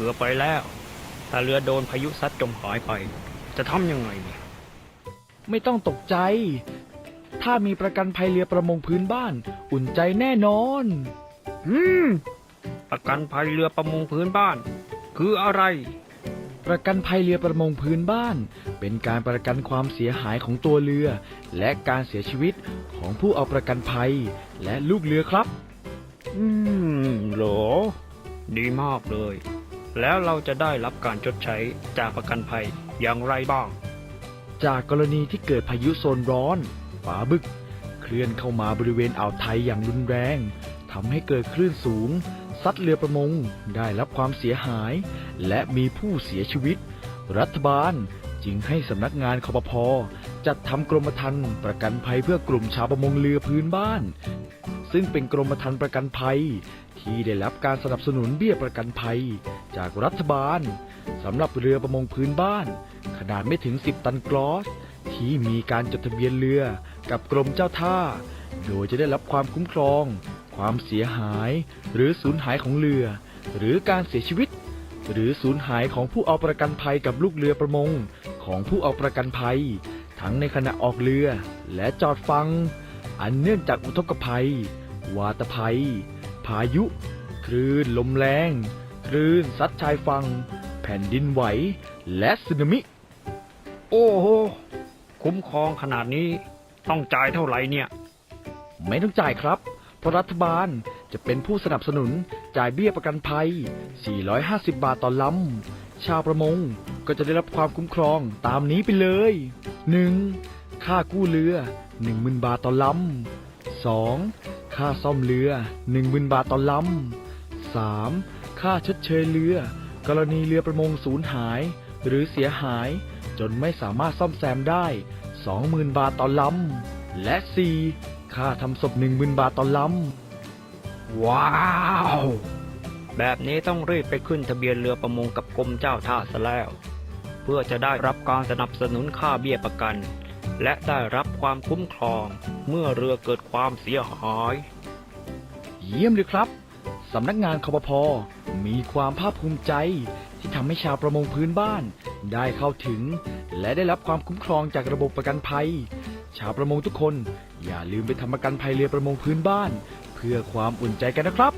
รือไปแล้ว ถ้าเรือโดนพายุซัดจมหายไป จะทำยังไงเนี่ย ไม่ต้องตกใจ ถ้ามีประกันภัยเรือประมงพื้นบ้าน อุ่นใจแน่นอน อืม ประกันภัยเรือประมงพื้นบ้าน คืออะไร ประกันภัยเรือประมงพื้นบ้าน เป็นการประกันความเสียหายของตัวเรือ และการเสียชีวิตของผู้เอาประกันภัย และลูกเรือครับ อืมโหรอ ดีมากเลย แล้วเราจะได้รับการชดใช้จากประกันภัยอย่างไรบ้าง จากกรณีที่เกิดพายุโซนร้อนฝาบึก เคลื่อนเข้ามาบริเวณอ่าวไทยอย่างรุนแรงทำให้เกิดคลื่นสูง ซัดเรือประมงได้รับความเสียหาย และมีผู้เสียชีวิต รัฐบาลจึงให้สำนักงานคอปพจัดทำกรมธรรม์ประกันภัยเพื่อกลุ่มชาวประมงเรือพื้นบ้าน ซึ่งเป็นกรมธรรม์ประกันภัย ที่ได้รับการสนับสนุนเบี้ยประกันภัย จากรัฐบาลสำหรับเรือประมงพื้นบ้าน ขนาดไม่ถึง 10 ตันกรอส ที่มีการจดทะเบียนเรือกับกรมเจ้าท่า โดยจะได้รับความคุ้มครอง ความเสียหาย หรือสูญหายของเรือ หรือการเสียชีวิต หรือสูญหายของผู้เอาประกันภัยกับลูกเรือประมง ของผู้เอาประกันภัย ทั้งในขณะออกเรือและจอดฟัง อันเนื่องจากอุทกภัย วาตภัย พายุ คลื่นลมแรง คลื่นซัดชายฝั่ง แผ่นดินไหว และสึนามิ โอ้โห คุ้มครองขนาดนี้ต้องจ่ายเท่าไหร่เนี่ย ไม่ต้องจ่ายครับ เพราะรัฐบาลจะเป็นผู้สนับสนุนจ่ายเบี้ยประกันภัย 450 บาทต่อลำ ชาวประมงก็จะได้รับความคุ้มครองตามนี้ไปเลย 1. ค่ากู้เรือ 10,000 บาทต่อลำ 2. ค่าซ่อมเรือ 10,000 บาทต่อลำ 3. ค่าชดเชยเรือ กรณีเรือประมงสูญหาย หรือเสียหายจนไม่สามารถซ่อมแซมได้ 20,000 บาทต่อลำ และ 4. ค่าทำศพ 10,000 บาทต่อลำ ว้าว แบบนี้ต้องรีบไปขึ้นทะเบียนเรือประมงกับกรมเจ้าท่าซะแล้ว เพื่อจะได้รับการสนับสนุนค่าเบี้ยประกัน และได้รับความคุ้มครองเมื่อเรือเกิดความเสียหาย เยี่ยมเลยครับ สำนักงานคอปพอมีความภาคภูมิใจที่ทำให้ชาวประมงพื้นบ้าน ได้เข้าถึง และได้รับความคุ้มครองจากระบบประกันภัย ชาวประมงทุกคนอย่าลืมไปทำประกันภัยเรือประมงพื้นบ้าน เพื่อความอุ่นใจกันนะครับ